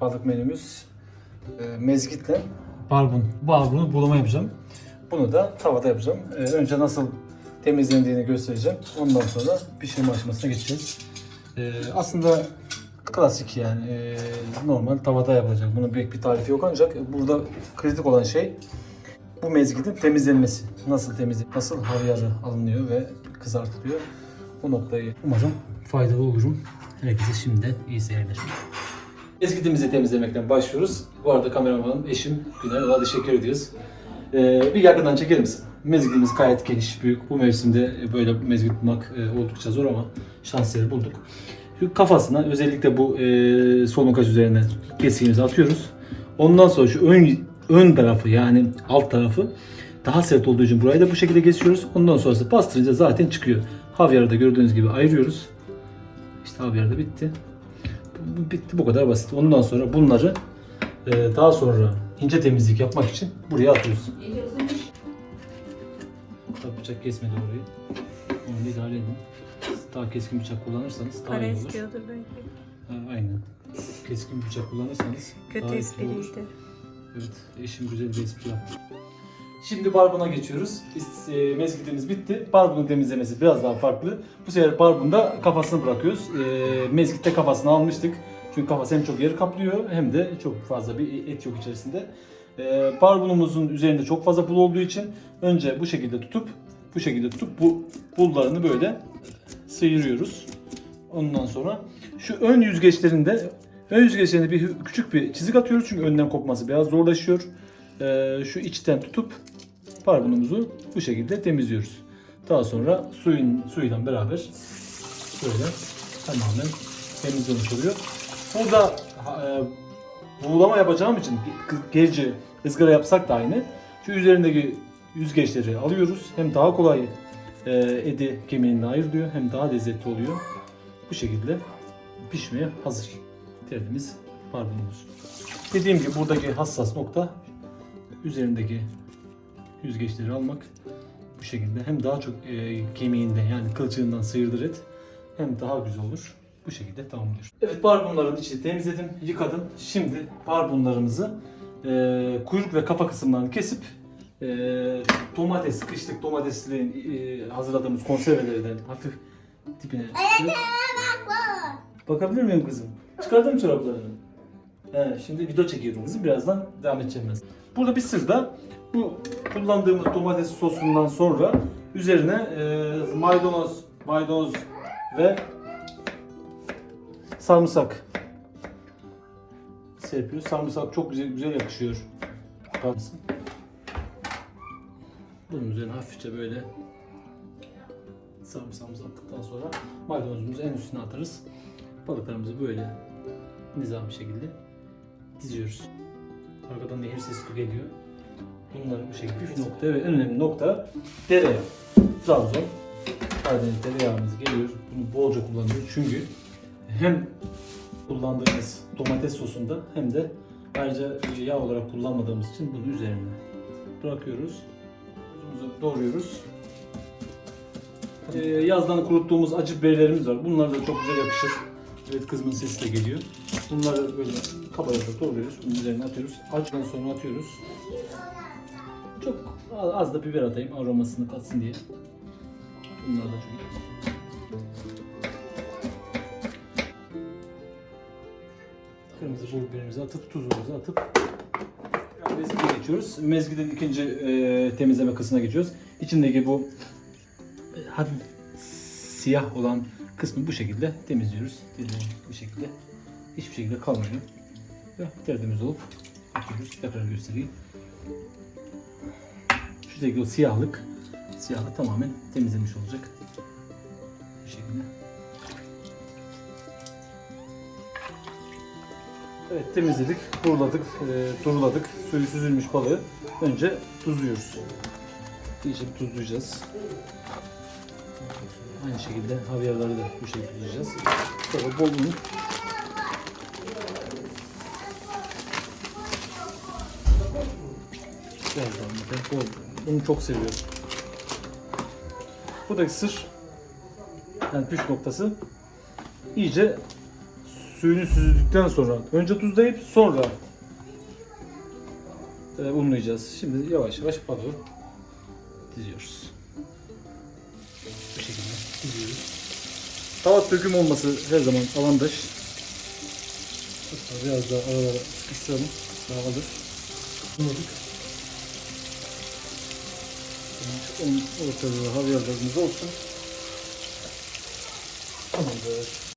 balık menümüz e, mezgitle barbun. Barbunu bulama yapacağım. Bunu da tavada yapacağım. E, önce nasıl temizlendiğini göstereceğim. Ondan sonra pişirme aşamasına geçeceğiz. E, aslında klasik yani e, normal tavada yapılacak. Bunun büyük bir tarifi yok ancak burada kritik olan şey bu mezgidin temizlenmesi. Nasıl temizlen, nasıl havyarı alınıyor ve kızartılıyor. Bu noktayı umarım faydalı olurum. Herkese şimdiden iyi seyirler. Mezgidimizi temizlemekten başlıyoruz. Bu arada kameramanım eşim Güner. Ona teşekkür ediyoruz. Ee, bir yakından çeker misin? Mezgidimiz gayet geniş, büyük. Bu mevsimde böyle mezgid bulmak e, oldukça zor ama şansları bulduk. Şu kafasına özellikle bu e, solungaç üzerine kesiğimizi atıyoruz. Ondan sonra şu ön ön tarafı yani alt tarafı daha sert olduğu için burayı da bu şekilde kesiyoruz. Ondan sonrası bastırınca zaten çıkıyor. Havyarı da gördüğünüz gibi ayırıyoruz. İşte havyar da bitti. Bu- Bitti bu kadar basit. Ondan sonra bunları e, daha sonra ince temizlik yapmak için buraya atıyoruz. Tabii bıçak kesmedi orayı. Onu da idare edin. Daha keskin bıçak kullanırsanız daha Para iyi olur. istiyordur belki. Ha, aynen. Keskin bıçak kullanırsanız Kötü daha etkili olur. espriydi. Evet, eşim güzel bir espri yaptı. Şimdi barbuna geçiyoruz. E, Mezgitimiz bitti. Barbunun temizlemesi biraz daha farklı. Bu sefer barbunda kafasını bırakıyoruz. E, mezgitte kafasını almıştık. Çünkü kafası hem çok yer kaplıyor hem de çok fazla bir et yok içerisinde. E, barbunumuzun üzerinde çok fazla bul olduğu için önce bu şekilde tutup bu şekilde tutup bu bullarını böyle sıyırıyoruz. Ondan sonra şu ön yüzgeçlerinde ön yüzgeçlerinde bir küçük bir çizik atıyoruz çünkü önden kopması biraz zorlaşıyor. Ee, şu içten tutup barbunumuzu bu şekilde temizliyoruz. Daha sonra suyun suyla beraber böyle tamamen temizlemiş oluyor. Burada e, buğulama yapacağım için gerçi ızgara yapsak da aynı. Şu üzerindeki yüzgeçleri alıyoruz. Hem daha kolay e, edi kemiğinden ayrılıyor hem daha lezzetli oluyor. Bu şekilde pişmeye hazır. Tertemiz barbunumuz. Dediğim gibi buradaki hassas nokta üzerindeki yüzgeçleri almak. Bu şekilde hem daha çok e, kemiğinden yani kılçığından sıyırdır et hem daha güzel olur. Bu şekilde tamamlıyor. Evet barbunların içini temizledim, yıkadım. Şimdi barbunlarımızı e, kuyruk ve kafa kısımlarını kesip e, domates, kışlık domatesli e, hazırladığımız konservelerden hafif dibine tutup- Bakabilir miyim kızım? Çıkardın mı çoraplarını? He, şimdi video çekiyordum kızım. Birazdan devam edeceğim ben. Burada bir sır da bu kullandığımız domates sosundan sonra üzerine e, maydanoz, maydanoz ve sarımsak serpiyoruz. Sarımsak çok güzel güzel yakışıyor. Kalsın. Bunun üzerine hafifçe böyle sarımsağımızı attıktan sonra maydanozumuzu en üstüne atarız. Balıklarımızı böyle nizam bir şekilde diziyoruz. Arkadan nehir sesi geliyor. Bunları bu şekilde bir nokta ve en önemli nokta tereyağı. Trabzon Karadeniz tereyağımız geliyor. Bunu bolca kullanıyoruz çünkü hem kullandığımız domates sosunda hem de ayrıca yağ olarak kullanmadığımız için bunu üzerine bırakıyoruz. Tuzumuzu doğruyoruz. Ee, yazdan kuruttuğumuz acı biberlerimiz var. Bunlar da çok güzel yakışır. Evet kızımın sesi de geliyor. Bunları böyle kabaya doğruyoruz. Bunun üzerine atıyoruz. Acıdan sonra atıyoruz. Çok az da biber atayım aromasını katsın diye. Bunlar da çok Kırmızı pul biberimizi atıp tuzumuzu atıp mezgide geçiyoruz. Mezgidin ikinci e, temizleme kısmına geçiyoruz. İçindeki bu e, hafif siyah olan kısmı bu şekilde temizliyoruz. Dediğim bu şekilde. Hiçbir şekilde kalmıyor. Ve tertemiz olup atıyoruz. Tekrar göstereyim. Şuradaki o siyahlık siyahlık tamamen temizlemiş olacak. Bu şekilde. Evet temizledik, duruladık, e, duruladık. Suyu süzülmüş balığı önce tuzluyoruz. İyice tuzlayacağız. Aynı şekilde havyarları da bu şekilde tuzlayacağız. Sonra bol. Biraz daha bol. Bunu çok seviyorum. Buradaki sır yani püf noktası iyice suyunu süzdükten sonra önce tuzlayıp sonra e, unlayacağız. Şimdi yavaş yavaş balığı diziyoruz. Tava döküm olması her zaman avantaj. Biraz daha aralara sıkıştıralım. Dağılır. Unladık. Onun ortada havyarlarımız olsun. Tamamdır.